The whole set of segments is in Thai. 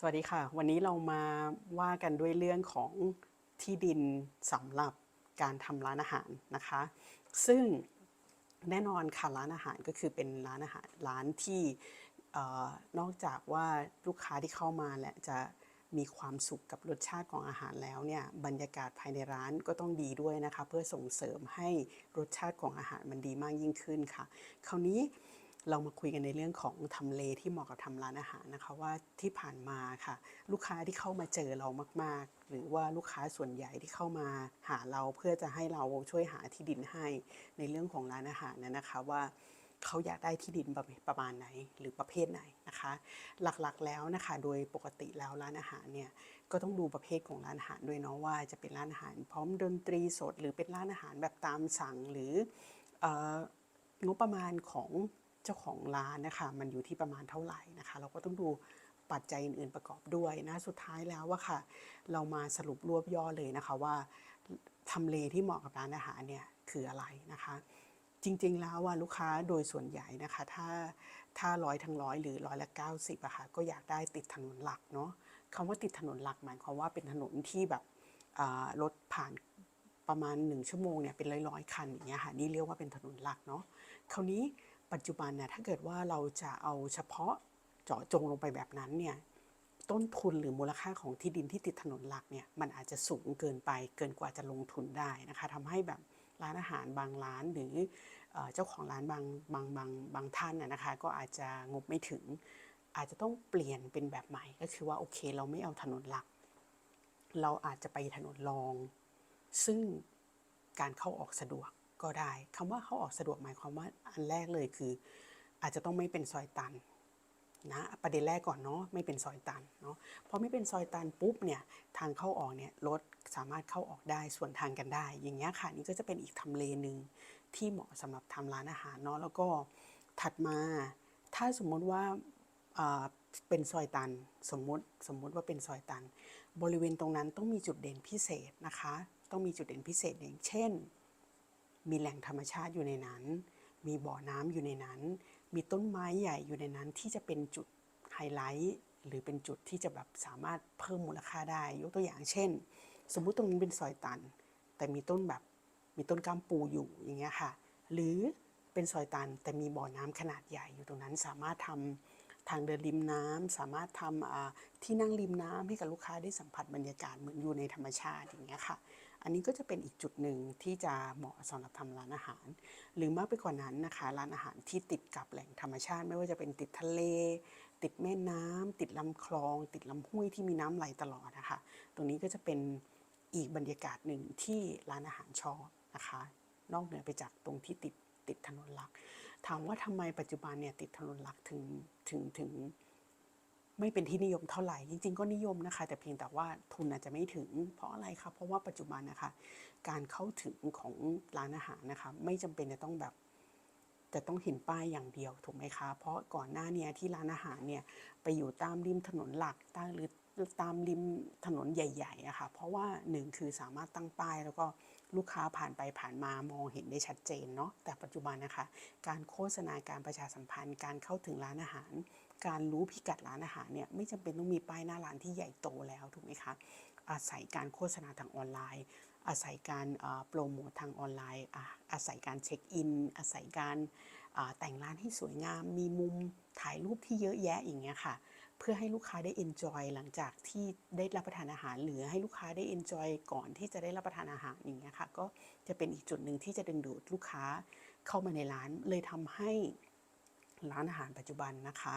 สวัสดีค่ะ วันนี้เรามาว่ากันด้วยเรื่องของที่ดินสำหรับการทำร้านอาหารนะคะ ซึ่งแน่นอนค่ะร้านอาหารก็คือเป็นร้านอาหารร้านที่นอกจากว่าลูกค้าที่เข้ามาและจะมีความสุขกับรสชาติของอาหารแล้วเนี่ยบรรยากาศภายในร้านก็ต้องดีด้วยนะคะ เพื่อส่งเสริมให้รสชาติของอาหารมันดีมากยิ่งขึ้นค่ะ คราวนี้ เรามาคุยกันในเรื่องของทำเลที่เหมาะกับทำร้านอาหารนะคะว่าที่ผ่านมาค่ะ ลูกค้าที่เข้ามาเจอเรามาก ๆ หรือว่าลูกค้าส่วนใหญ่ที่เข้ามาหาเราเพื่อจะให้เราช่วยหาที่ดินให้ในเรื่องของร้านอาหารนะนนะคะว่าเขาอยากได้ที่ดินประมาณไหนหรือประเภทไหนนะคะ หลักๆแล้วนะคะ โดยปกติแล้วร้านอาหารเนี่ยก็ต้องดูประเภทของร้านอาหารด้วยเนาะว่าจะเป็นร้านอาหารพร้อมดนตรีสด หรือเป็นร้านอาหารแบบตามสั่งหรืองบประมาณของ จ้าของร้านนะคะ มันอยู่ที่ประมาณเท่าไหร่นะคะ เราก็ต้องดูปัจจัยอื่นๆประกอบด้วยนะสุดท้ายแล้วว่าค่ะ เรามาสรุปรวบย่อเลยนะคะว่าทำเลที่เหมาะกับร้านอาหารเนี่ยคืออะไรนะคะ จริงๆแล้วว่าลูกค้าโดยส่วนใหญ่นะคะ ถ้าถ้าร้อยทั้งร้อยหรือร้อยละ90อะค่ะก็อยากได้ติดถนนหลักเนาะคำว่าติดถนนหลักหมายความว่าเป็นถนนที่แบบรถผ่านประมาณ 1 ชั่วโมงเนี่ยเป็นร้อยๆคันอย่างเงี้ยค่ะนี่เรียกว่าเป็นถนนหลักเนาะคราวนี้ ปัจจุบันเนี่ยถ้าเกิดว่าเราจะเอาเฉพาะเจาะจงลงไปแบบนั้นเนี่ยต้นทุนหรือมูลค่าของที่ดินที่ติดถนนหลักเนี่ยมันอาจจะสูงเกินไปเกินกว่าจะลงทุนได้นะคะทำให้แบบร้านอาหารบางร้านหรือเจ้าของร้านบางบางบางบางท่านน่นะคะก็อาจจะงบไม่ถึง อาจจะต้องเปลี่ยนเป็นแบบใหม่ ก็คือว่าโอเคเราไม่เอาถนนหลัก เราอาจจะไปถนนรอง ซึ่งการเข้าออกสะดวก ก็ได้คำว่าเข้าออกสะดวกหมายความว่าอันแรกเลยคือ อาจจะต้องไม่เป็นซอยตันนะประเด็นแรกก่อนเนาะไม่เป็นซอยตันเนาะพอไม่เป็นซอยตันปุ๊บเนี่ยทางเข้าออกเนี่ยรถสามารถเข้าออกได้ส่วนทางกันได้ อย่างเงี้ยค่ะนี่ก็จะเป็นอีกทำเลหนึ่งที่เหมาะสำหรับทำร้านอาหารเนาะแล้วก็ถัดมาถ้าสมมติว่าเป็นซอยตันสมมติสมมติว่าเป็นซอยตัน บริเวณตรงนั้นต้องมีจุดเด่นพิเศษนะคะ ต้องมีจุดเด่นพิเศษอย่างเช่น มีแหล่งธรรมชาติอยู่ในนั้น มีบ่อน้ำอยู่ในนั้น มีต้นไม้ใหญ่อยู่ในนั้นที่จะเป็นจุดไฮไลท์หรือเป็นจุดที่จะแบบสามารถเพิ่มมูลค่าได้ ยกตัวอย่างเช่น สมมุติตรงนี้เป็นซอยตัน แต่มีต้นแบบมีต้นกล้ามปูอยู่อย่างเงี้ยค่ะ หรือเป็นซอยตันแต่มีบ่อน้ำขนาดใหญ่อยู่ตรงนั้นสามารถทำ ทางเดินริมน้ำสามารถทำอ่าที่นั่งริมน้ำให้กับลูกค้าได้สัมผัสบรรยากาศเหมือนอยู่ในธรรมชาติอย่างเงี้ยค่ะ อันนี้ก็จะเป็นอีกจุดหนึ่งที่จะเหมาะสำหรับทำร้านอาหาร หรือมากไปกว่านั้นนะคะ ร้านอาหารที่ติดกับแหล่งธรรมชาติ ไม่ว่าจะเป็นติดทะเล ติดแม่น้ำติดลำคลอง ติดลำห้วยที่มีน้ำไหลตลอดนะคะ ตรงนี้ก็จะเป็นอีกบรรยากาศหนึ่งที่ร้านอาหารชอบนะคะ นอกเหนือไปจากตรงที่ติดติดถนนหลัก ถามว่าทำไมปัจจุบันเนี่ยติดถนนหลักถึงถึงถึง ไม่เป็นที่นิยมเท่าไหร่จริง ๆ ก็นิยมนะคะ แต่เพียงแต่ว่าทุนอาจจะไม่ถึง เพราะอะไรคะเพราะว่าปัจจุบันนะคะ การเข้าถึงของร้านอาหารนะคะ ไม่จำเป็นจะต้องแบบจะต้องเห็นป้ายอย่างเดียวถูกไหมคะ เพราะก่อนหน้าเนี้ที่ร้านอาหารเนี่ยไปอยู่ตามริมถนนหลักตามหรือตามริมถนนใหญ่ๆอะค่ะเพราะว่าหนึ่งคือสามารถตั้งป้ายแล้วก็ ลูกค้าผ่านไปผ่านมามองเห็นได้ชัดเจนเนาะแต่ปัจจุบันนะคะ การโฆษณาการประชาสัมพันธ์ การเข้าถึงร้านอาหาร การรู้พิกัดร้านอาหารเนี่ยไม่จำเป็นต้องมีป้ายหน้าร้านที่ใหญ่โตแล้วถูกไหมคะอาศัยการโฆษณาทางออนไลน์ อาศัยการโปรโมททางออนไลน์อาศัยการเช็คอินอาศัยการอ่า แต่งร้านให้สวยงาม มีมุมถ่ายรูปที่เยอะแยะอย่างเงี้ยค่ะ เพื่อให้ลูกค้าได้ enjoy หลังจากที่ได้รับประทานอาหาร หรือให้ลูกค้าได้ enjoy ก่อนที่จะได้รับประทานอาหารอย่างเงี้ยค่ะ ก็จะเป็นอีกจุดหนึ่งที่จะดึงดูดลูกค้าเข้ามาในร้าน เลยทำให้ร้านอาหารปัจจุบันนะคะ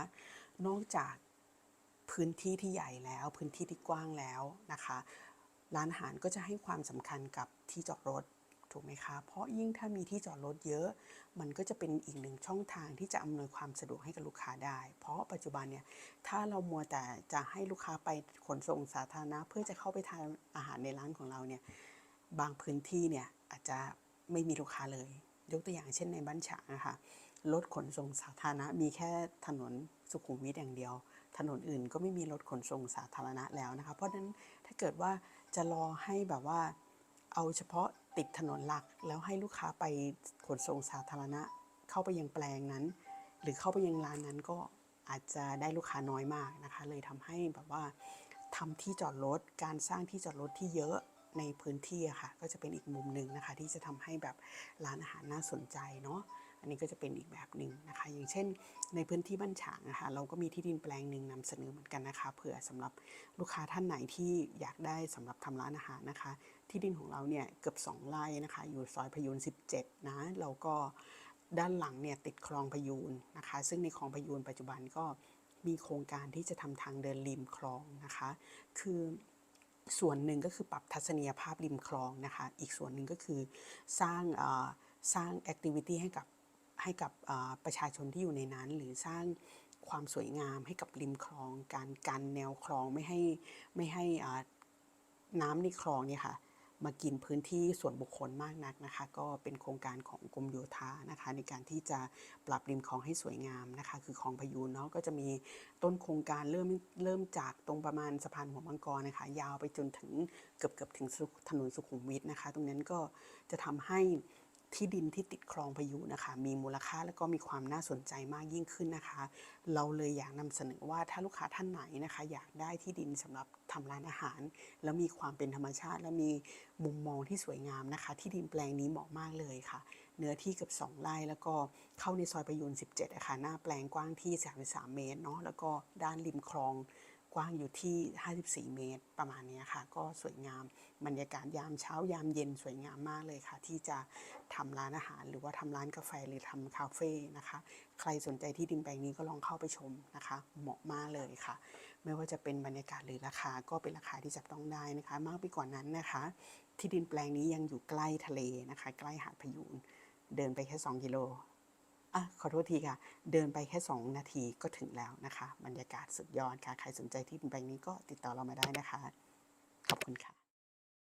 นอกจากพื้นที่ที่ใหญ่แล้วพื้นที่ที่กว้างแล้วนะคะ ร้านอาหารก็จะให้ความสำคัญกับที่จอดรถ ถูกไหมคะ เพราะยิ่งถ้ามีที่จอดรถเยอะ มันก็จะเป็นอีกหนึ่งช่องทางที่จะอำนวยความสะดวกให้กับลูกค้าได้ เพราะปัจจุบันเนี่ยถ้าเรามัวแต่จะให้ลูกค้าไปขนส่งสาธารณะ เพื่อจะเข้าไปทานอาหารในร้านของเราเนี่ยบางพื้นที่เนี่ยอาจจะไม่มีลูกค้าเลย ยกตัวอย่างเช่นในบ้านฉางนะคะรถขนส่งสาธารณะ มีแค่ถนนสุขุมวิทอย่างเดียว ถนนอื่นก็ไม่มีรถขนส่งสาธารณะแล้วนะคะ เพราะฉะนั้นถ้าเกิดว่าจะรอให้แบบว่า เอาเฉพาะติดถนนหลัก แล้วให้ลูกค้าไปขนส่งสาธารณะ เข้าไปยังแปลงนั้น หรือเข้าไปยังร้านนั้นก็อาจจะได้ลูกค้าน้อยมากนะคะ เลยทำให้แบบว่าทำที่จอดรถการสร้างที่จอดรถที่เยอะในพื้นที่อะค่ะ ก็จะเป็นอีกมุมหนึ่งนะคะ ที่จะทำให้แบบร้านอาหารน่าสนใจเนาะอันนี้ก็จะเป็นอีกแบบหนึ่งนะคะ อย่างเช่น ในพื้นที่บ้านฉางนะคะ เราก็มีที่ดินแปลงหนึ่งนำเสนอเหมือนกันนะคะ เผื่อสำหรับลูกค้าท่านไหนที่อยากได้สำหรับทำร้านอาหารนะคะ ที่ดินของเราเนี่ยเกือบ 2 ไร่นะคะ อยู่ซอยพยูน 17 นะแล้วก็ด้านหลังเนี่ยติดคลองพยูนนะคะ ซึ่งในคลองพยูนปัจจุบันก็มีโครงการที่จะทำทางเดินริมคลองนะคะ คือส่วนหนึ่งก็คือปรับทัศนียภาพริมคลองนะคะ อีกส่วนหนึ่งก็คือสร้างสร้างแอคทิวิตี้ให้กับให้กับประชาชนที่อยู่ในนั้น หรือสร้างความสวยงามให้กับริมคลอง การกันแนวคลองไม่ให้ไม่ให้น้ำในคลองเนี่ยค่ะ มากินพื้นที่ส่วนบุคคลมากนักนะคะ ก็เป็นโครงการของกรมโยธานะคะ ในการที่จะปรับริมคลองให้สวยงามนะคะ คือคลองพยูนเนาะก็จะมีต้นโครงการเริ่มเริ่มจากตรงประมาณสะพานหัวมังกรนะคะ ยาวไปจนถึงเกือบเกือบถึงถนนสุขุมวิทนะคะ ตรงนั้นก็จะทำให้ ที่ดินที่ติดคลองพายูนะคะ มีมูลค่าและก็มีความน่าสนใจมากยิ่งขึ้นนะคะ เราเลยอยากนำเสนอว่าถ้าลูกค้าท่านไหนนะคะ อยากได้ที่ดินสำหรับทำร้านอาหาร แล้วมีความเป็นธรรมชาติ และมีมุมมองที่สวยงามนะคะ ที่ดินแปลงนี้เหมาะมากเลยค่ะ เนื้อที่เกือบ2ไร่แล้วก็เข้าในซอยประยูน17อะคะหน้าแปลงกว้างที่ 33 เมตรเนาะแล้วก็ด้านริมคลอง กว้างอยู่ที่ 54 เมตรประมาณนี้ค่ะ ก็สวยงามบรรยากาศยามเช้ายามเย็นสวยงามมากเลยค่ะ ที่จะทำร้านอาหาร หรือว่าทำร้านกาแฟหรือทำคาเฟ่นะคะ ใครสนใจที่ดินแปลงนี้ก็ลองเข้าไปชมนะคะ เหมาะมากเลยค่ะ ไม่ว่าจะเป็นบรรยากาศหรือราคาก็เป็นราคาที่จับต้องได้นะคะ มากไปกว่านั้นนะคะ ที่ดินแปลงนี้ยังอยู่ใกล้ทะเลนะคะ ใกล้หาดพยูนเดินไปแค่ 2 กิโล อะขอโทษทีค่ะ เดินไปแค่ 2 นาทีก็ถึงแล้วนะคะ บรรยากาศสุดยอดค่ะ ใครสนใจที่ดินแปลงนี้ก็ติดต่อเรามาได้นะคะ ขอบคุณค่ะ